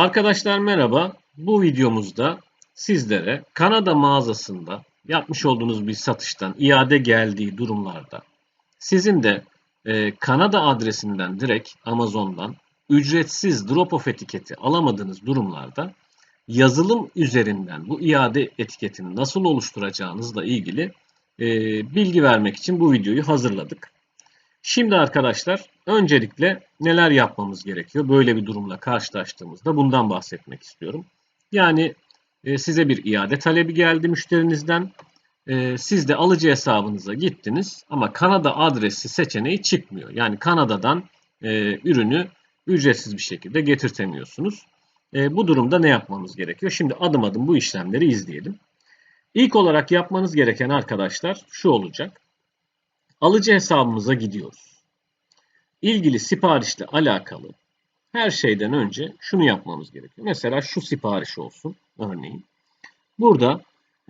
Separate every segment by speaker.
Speaker 1: Arkadaşlar merhaba. Bu videomuzda sizlere Kanada mağazasında yapmış olduğunuz bir satıştan iade geldiği durumlarda sizin de e, Kanada adresinden direkt Amazon'dan ücretsiz drop-off etiketi alamadığınız durumlarda yazılım üzerinden bu iade etiketini nasıl oluşturacağınızla ilgili e, bilgi vermek için bu videoyu hazırladık. Şimdi arkadaşlar öncelikle neler yapmamız gerekiyor? Böyle bir durumla karşılaştığımızda bundan bahsetmek istiyorum. Yani e, size bir iade talebi geldi müşterinizden. E, siz de alıcı hesabınıza gittiniz ama Kanada adresi seçeneği çıkmıyor. Yani Kanada'dan e, ürünü ücretsiz bir şekilde getirtemiyorsunuz. Bu durumda ne yapmamız gerekiyor? Şimdi adım adım bu işlemleri izleyelim. İlk olarak yapmanız gereken arkadaşlar şu olacak. Alıcı hesabımıza gidiyoruz. İlgili siparişle alakalı her şeyden önce şunu yapmamız gerekiyor. Mesela şu sipariş olsun örneğin. Burada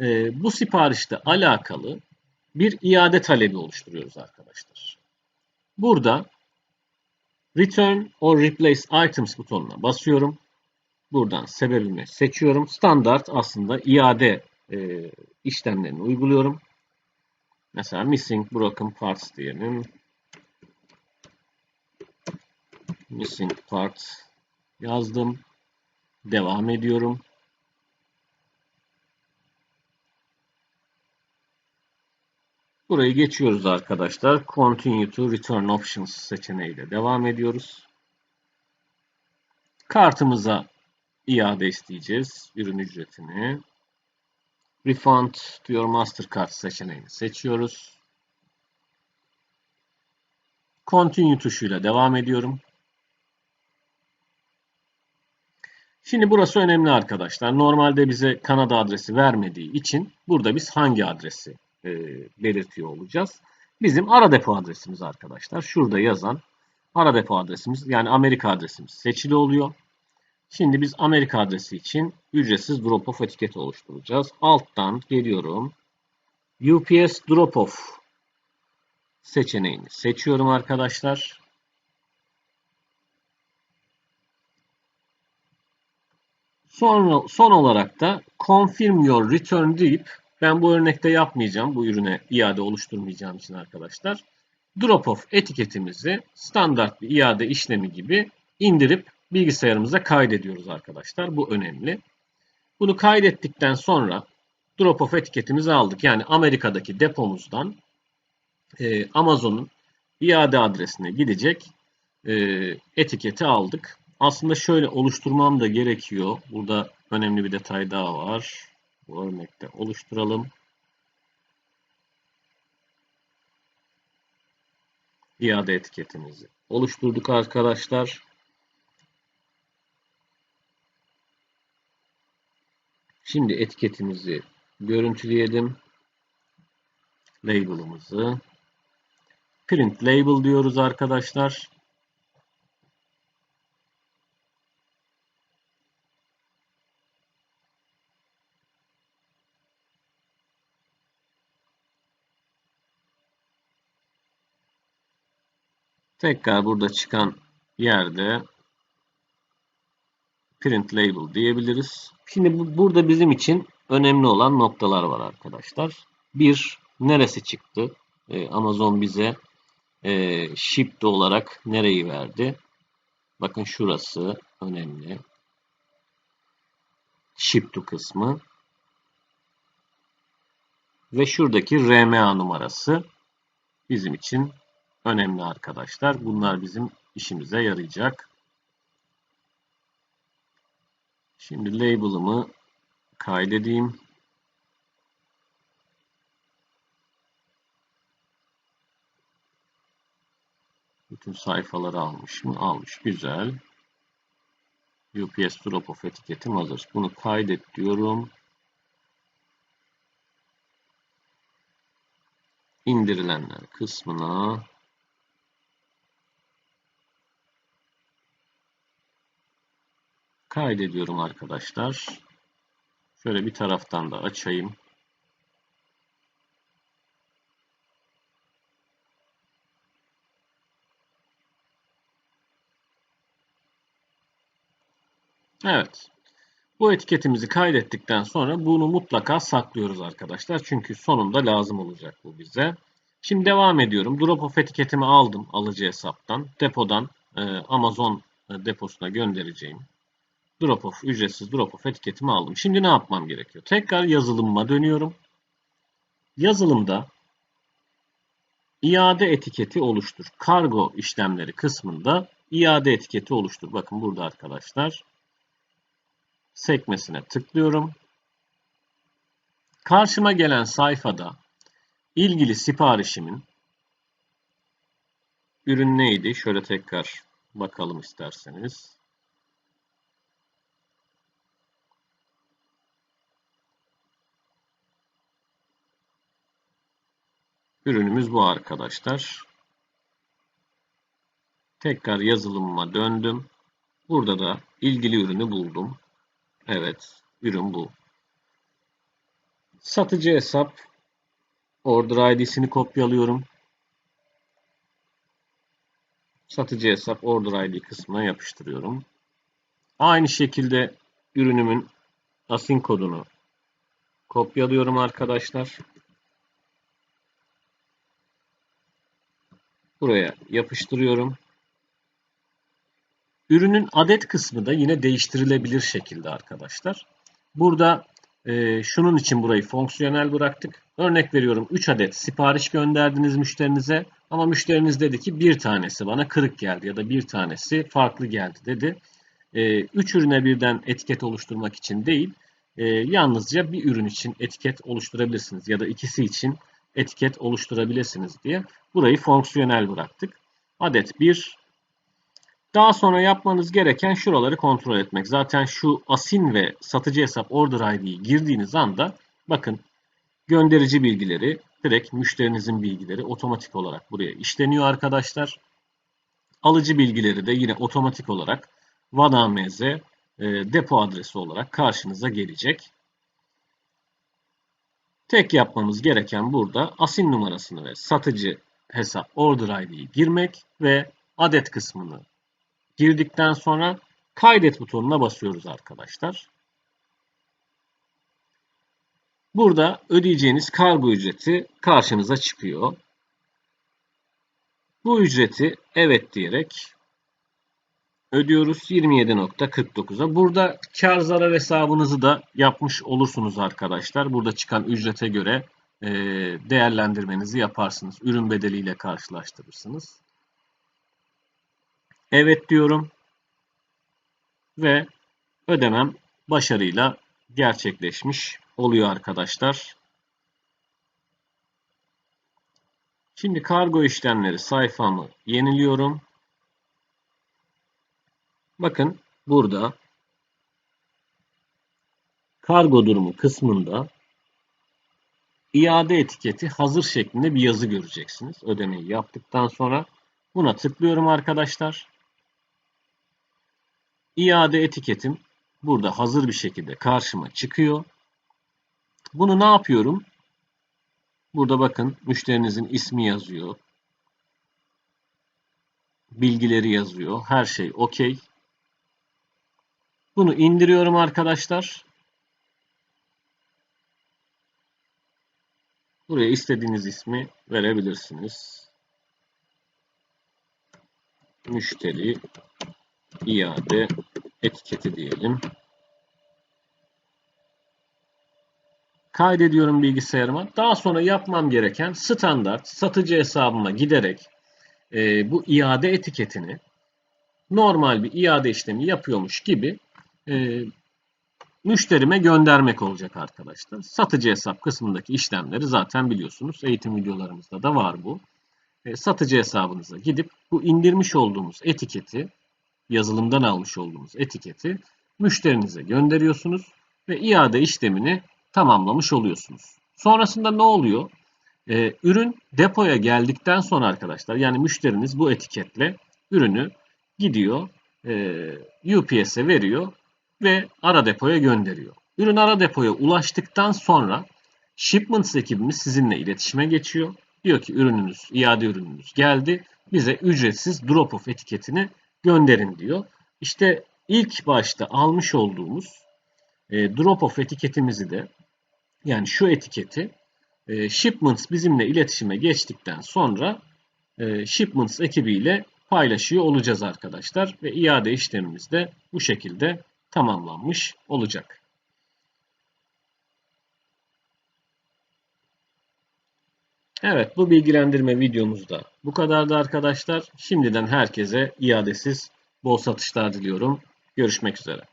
Speaker 1: e, bu siparişle alakalı bir iade talebi oluşturuyoruz arkadaşlar. Burada Return or Replace Items butonuna basıyorum. Buradan sebebimi seçiyorum. Standart aslında iade e, işlemlerini uyguluyorum. Mesela missing broken parts diyelim. Missing parts yazdım. Devam ediyorum. Burayı geçiyoruz arkadaşlar. Continue to Return Options seçeneğiyle devam ediyoruz. Kartımıza iade isteyeceğiz. Ürün ücretini. Refund to your Mastercard seçeneğini seçiyoruz. Continue tuşuyla devam ediyorum. Şimdi burası önemli arkadaşlar. Normalde bize Kanada adresi vermediği için burada biz hangi adresi e, belirtiyor olacağız? Bizim ara depo adresimiz arkadaşlar. Şurada yazan ara depo adresimiz yani Amerika adresimiz seçili oluyor. Şimdi biz Amerika adresi için ücretsiz drop-off etiketi oluşturacağız. Alttan geliyorum. UPS drop-off seçeneğini seçiyorum arkadaşlar. Sonra son olarak da confirm your return deyip ben bu örnekte yapmayacağım. Bu ürüne iade oluşturmayacağım için arkadaşlar. Drop-off etiketimizi standart bir iade işlemi gibi indirip bilgisayarımıza kaydediyoruz arkadaşlar. Bu önemli. Bunu kaydettikten sonra drop-off etiketimizi aldık. Yani Amerika'daki depomuzdan e, Amazon'un iade adresine gidecek e, etiketi aldık. Aslında şöyle oluşturmam da gerekiyor. Burada önemli bir detay daha var. Bu örnekte oluşturalım. İade etiketimizi oluşturduk arkadaşlar. Şimdi etiketimizi görüntüleyelim. Label'ımızı. Print label diyoruz arkadaşlar. Tekrar burada çıkan yerde print label diyebiliriz. Şimdi bu, burada bizim için önemli olan noktalar var arkadaşlar. Bir, neresi çıktı? Ee, Amazon bize e, shipped olarak nereyi verdi? Bakın şurası önemli. Ship kısmı. Ve şuradaki RMA numarası bizim için önemli arkadaşlar. Bunlar bizim işimize yarayacak. Şimdi label'ımı kaydedeyim. Bütün sayfaları almış mı? Almış. Güzel. UPS Drop-off etiketim hazır. Bunu kaydet diyorum. İndirilenler kısmına kaydediyorum arkadaşlar. Şöyle bir taraftan da açayım. Evet. Bu etiketimizi kaydettikten sonra bunu mutlaka saklıyoruz arkadaşlar. Çünkü sonunda lazım olacak bu bize. Şimdi devam ediyorum. Drop off etiketimi aldım alıcı hesaptan. Depodan e, Amazon e, deposuna göndereceğim. Drop off, ücretsiz drop off etiketimi aldım. Şimdi ne yapmam gerekiyor? Tekrar yazılımıma dönüyorum. Yazılımda iade etiketi oluştur. Kargo işlemleri kısmında iade etiketi oluştur. Bakın burada arkadaşlar sekmesine tıklıyorum. Karşıma gelen sayfada ilgili siparişimin ürün neydi? Şöyle tekrar bakalım isterseniz. Ürünümüz bu arkadaşlar. Tekrar yazılımıma döndüm. Burada da ilgili ürünü buldum. Evet, ürün bu. Satıcı hesap order ID'sini kopyalıyorum. Satıcı hesap order ID kısmına yapıştırıyorum. Aynı şekilde ürünümün asin kodunu kopyalıyorum arkadaşlar. Buraya yapıştırıyorum. Ürünün adet kısmı da yine değiştirilebilir şekilde arkadaşlar. Burada e, şunun için burayı fonksiyonel bıraktık. Örnek veriyorum 3 adet sipariş gönderdiniz müşterinize ama müşteriniz dedi ki bir tanesi bana kırık geldi ya da bir tanesi farklı geldi dedi. 3 e, ürüne birden etiket oluşturmak için değil e, yalnızca bir ürün için etiket oluşturabilirsiniz ya da ikisi için etiket oluşturabilirsiniz diye burayı fonksiyonel bıraktık. Adet 1, daha sonra yapmanız gereken şuraları kontrol etmek. Zaten şu asin ve satıcı hesap order ID'yi girdiğiniz anda bakın gönderici bilgileri direkt müşterinizin bilgileri otomatik olarak buraya işleniyor arkadaşlar. Alıcı bilgileri de yine otomatik olarak VADAMZ e, depo adresi olarak karşınıza gelecek. Tek yapmamız gereken burada asin numarasını ve satıcı hesap order ID'yi girmek ve adet kısmını girdikten sonra kaydet butonuna basıyoruz arkadaşlar. Burada ödeyeceğiniz kargo ücreti karşınıza çıkıyor. Bu ücreti evet diyerek ödüyoruz 27.49'a. Burada kar zarar hesabınızı da yapmış olursunuz arkadaşlar. Burada çıkan ücrete göre değerlendirmenizi yaparsınız. Ürün bedeliyle karşılaştırırsınız. Evet diyorum. Ve ödemem başarıyla gerçekleşmiş oluyor arkadaşlar. Şimdi kargo işlemleri sayfamı yeniliyorum. Bakın burada kargo durumu kısmında iade etiketi hazır şeklinde bir yazı göreceksiniz. Ödemeyi yaptıktan sonra buna tıklıyorum arkadaşlar. İade etiketim burada hazır bir şekilde karşıma çıkıyor. Bunu ne yapıyorum? Burada bakın müşterinizin ismi yazıyor. Bilgileri yazıyor. Her şey okey. Bunu indiriyorum arkadaşlar. Buraya istediğiniz ismi verebilirsiniz. Müşteri iade etiketi diyelim. Kaydediyorum bilgisayarıma. Daha sonra yapmam gereken standart satıcı hesabıma giderek e, bu iade etiketini normal bir iade işlemi yapıyormuş gibi e, müşterime göndermek olacak arkadaşlar. Satıcı hesap kısmındaki işlemleri zaten biliyorsunuz. Eğitim videolarımızda da var bu. E, satıcı hesabınıza gidip bu indirmiş olduğumuz etiketi yazılımdan almış olduğumuz etiketi müşterinize gönderiyorsunuz ve iade işlemini tamamlamış oluyorsunuz. Sonrasında ne oluyor? Ee, ürün depoya geldikten sonra arkadaşlar yani müşteriniz bu etiketle ürünü gidiyor e, UPS'e veriyor ve ara depoya gönderiyor. Ürün ara depoya ulaştıktan sonra shipments ekibimiz sizinle iletişime geçiyor. Diyor ki ürününüz, iade ürününüz geldi. Bize ücretsiz drop off etiketini gönderin diyor. İşte ilk başta almış olduğumuz e, drop off etiketimizi de yani şu etiketi e, shipments bizimle iletişime geçtikten sonra e, shipments ekibiyle paylaşıyor olacağız arkadaşlar ve iade işlemimiz de bu şekilde tamamlanmış olacak. Evet bu bilgilendirme videomuzda bu kadardı arkadaşlar. Şimdiden herkese iadesiz bol satışlar diliyorum. Görüşmek üzere.